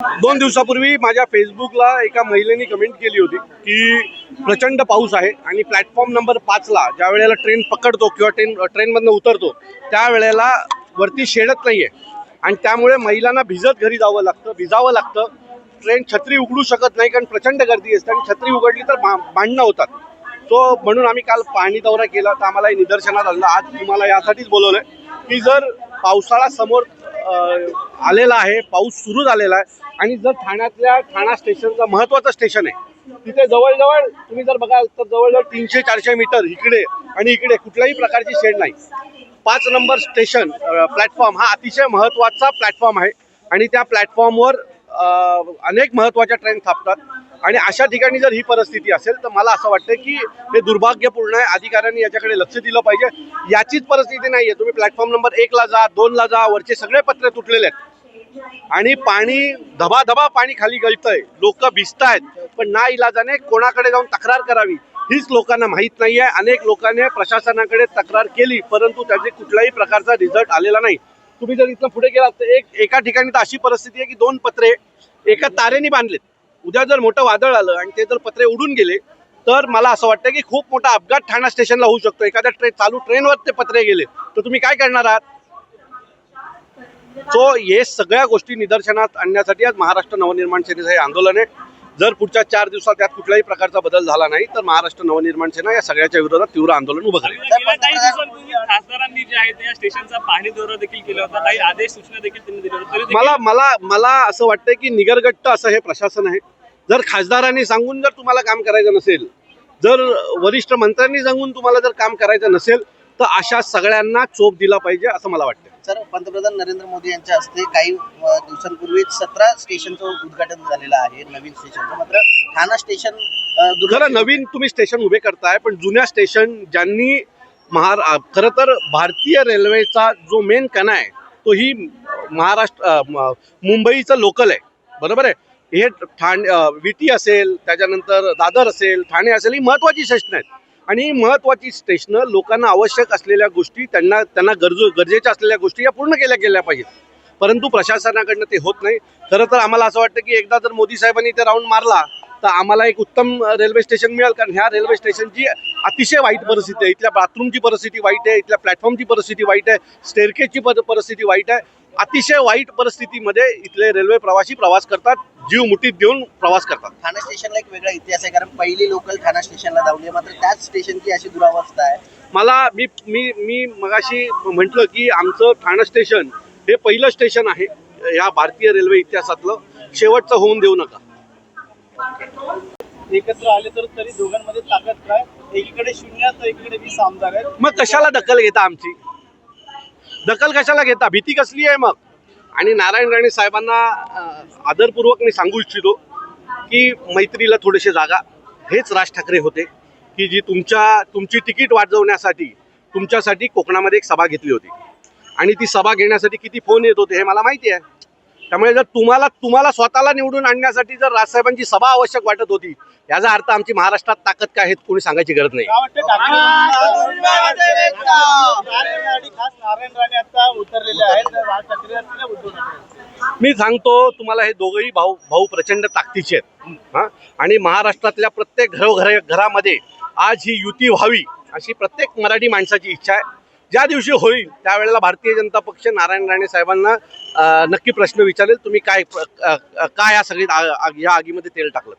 दोन दिवसापूर्वी माझ्या फेसबुकला एका महिलेने कमेंट केली होती की प्रचंड पाऊस आहे आणि प्लॅटफॉर्म नंबर पाचला ज्या वेळेला ट्रेन पकडतो किंवा ट्रेन ट्रेनमधनं उतरतो त्यावेळेला वरती शेडत नाही आहे आणि त्यामुळे महिलांना भिजत घरी जावं लागतं भिजावं लागतं. ट्रेन छत्री उघडू शकत नाही कारण प्रचंड गर्दी असते आणि छत्री उघडली तर भांडणं होतात. सो म्हणून आम्ही काल पाणी दौरा केला. तर आम्हाला निदर्शनात आलं आज तुम्हाला यासाठीच बोलवलं की जर पावसाळा समोर आलेला आहे पाऊस सुरू झालेला आहे. आणि जर ठाण्यातल्या ठाणा स्टेशनचं महत्त्वाचं स्टेशन आहे तिथे जवळजवळ तुम्ही जर बघाल तर जवळजवळ तीनशे चारशे मीटर इकडे आणि इकडे कुठल्याही प्रकारची शेड नाही. पाच नंबर स्टेशन प्लॅटफॉर्म हा अतिशय महत्त्वाचा प्लॅटफॉर्म आहे. आणि त्या प्लॅटफॉर्मवर अनेक महत्त्वाच्या ट्रेन थांबतात. आणि अशा ठिकाणी जर ही परिस्थिती असेल तर मला असं वाटतं की हे दुर्भाग्यपूर्ण आहे. अधिकाऱ्यांनी याच्याकडे लक्ष दिलं पाहिजे. याचीच परिस्थिती नाही आहे तुम्ही प्लॅटफॉर्म नंबर एकला जा दोनला जा वरचे सगळे पत्रे तुटलेले आहेत. आणि पाणी धबाधबा पाणी खाली गळतंय. लोक आहेत पण ना इलाजाने कोणाकडे जाऊन तक्रार करावी हीच लोकांना माहीत नाही आहे अनेक लोकांनी प्रशासनाकडे तक्रार केली परंतु त्याचे कुठल्याही प्रकारचा रिझल्ट आलेला नाही. तुम्ही जर इथं पुढे गेलात तर एक एका ठिकाणी तर अशी परिस्थिती आहे की दोन पत्रे एका तारेने बांधलेत. उद्या जर मोठं वादळ आलं आणि ते जर पत्रे उडून गेले तर मला असं वाटतं की खूप मोठा अपघात ठाणा स्टेशनला होऊ शकतो. एखाद्या ट्रेन चालू ट्रेनवर ते पत्रे गेले. तर तुम्ही काय करणार आहात? सो हे सगळ्या गोष्टी निदर्शनात आणण्यासाठी आज महाराष्ट्र नवनिर्माण सेनेचं हे आंदोलन आहे. जर पुढच्या चार दिवसात त्यात कुठल्याही प्रकारचा बदल झाला नाही तर महाराष्ट्र नवनिर्माण सेना या सगळ्याच्या विरोधात तीव्र आंदोलन उभं करेल. खासदारांनी जे आहे ते या स्टेशनचा पाहणी दौरा देखील केला होता. काही आदेश सूचना देखील त्यांनी दिल्या होत्या. मला मला मला असं वाटतं की निगरगट्ट असं हे प्रशासन आहे. जर खासदारांनी सांगून जर तुम्हाला काम करायचं नसेल जर वरिष्ठ मंत्र्यांनी सांगून तुम्हाला जर काम करायचं नसेल तर अशा सगळ्यांना चोप दिला पाहिजे असं मला वाटतं. सर पंतप्रधान नरेंद्र मोदी यांच्या हस्ते काही दिवसांपूर्वी सतरा स्टेशनचं उद्घाटन झालेलं आहे नवीन स्टेशनचं. मात्र ठाणा स्टेशन खरं नवीन तुम्ही स्टेशन उभे करताय पण जुन्या स्टेशन ज्यांनी महार खरं तर भारतीय रेल्वेचा जो मेन कणा आहे तो ही महाराष्ट्र मुंबईचं लोकल आहे. बरोबर आहे? हे ठाण विटी असेल त्याच्यानंतर दादर असेल ठाणे असेल ही महत्त्वाची स्टेशन आहेत. आणि महत्त्वाची स्टेशनं लोकांना आवश्यक असलेल्या गोष्टी त्यांना त्यांना गरजू गरजेच्या असलेल्या गोष्टी या पूर्ण केल्या गेल्या पाहिजेत. परंतु प्रशासनाकडनं ते होत नाही. खरं तर आम्हाला असं वाटतं की एकदा जर मोदी साहेबांनी ते राऊंड मारला तर आम्हाला एक उत्तम रेल्वे स्टेशन मिळेल. कारण ह्या रेल्वे स्टेशनची अतिशय वाईट परिस्थिती आहे. इथल्या बाथरूमची परिस्थिती वाईट आहे. इथल्या प्लॅटफॉर्मची परिस्थिती वाईट आहे. स्टेरकेची परिस्थिती वाईट आहे. अतिशय वाईट परिस्थितीमध्ये इथले रेल्वे प्रवासी प्रवास करतात जीव मुठीत देऊन प्रवास करतात. ठाणा स्टेशनला एक वेगळा इतिहास आहे कारण पहिली लोकल ठाणा स्टेशनला धावली आहे मात्र त्याच स्टेशनची अशी दुरावस्था आहे. मला मी मी मी मगाशी म्हटलं की आमचं ठाणं स्टेशन हे पहिलं स्टेशन आहे या भारतीय रेल्वे इतिहासातलं. शेवटचं होऊन देऊ नका. एकत्र आले तर तरी दोघांमध्ये ताकद काय? एकीकडे शून्य तर एकीकडे वीस आमदार आहेत. मग कशाला दखल घेता आमची? दखल कशाला घेता? भीती कसली आहे मग? आणि नारायण राणे साहेबांना आदरपूर्वक मी सांगू इच्छितो की मैत्रीला थोडेसे जागा. हेच राज ठाकरे होते की जी तुमच्या तुमची तिकीट वाजवण्यासाठी तुमच्यासाठी कोकणामध्ये एक सभा घेतली होती. आणि ती सभा घेण्यासाठी किती फोन येत होते हे मला माहिती आहे. त्यामुळे जर तुम्हाला तुम्हाला स्वतःला निवडून आणण्यासाठी जर राजसाहेबांची सभा आवश्यक वाटत होती याचा अर्थ आमची महाराष्ट्रात ताकद काय हे कोणी सांगायची गरज नाही. आहेत. मी सांगतो तुम्हाला हे दोघंही भाऊ भाऊ प्रचंड ताकदीचे आहेत. हा? आणि महाराष्ट्रातल्या प्रत्येक घरोघर घरामध्ये आज ही युती व्हावी अशी प्रत्येक मराठी माणसाची इच्छा आहे. ज्या दिवशी होईल त्यावेळेला भारतीय जनता पक्ष नारायण राणे साहेबांना नक्की प्रश्न विचारेल. तुम्ही काय काय या सगळी आ- या आगीमध्ये तेल टाकलं?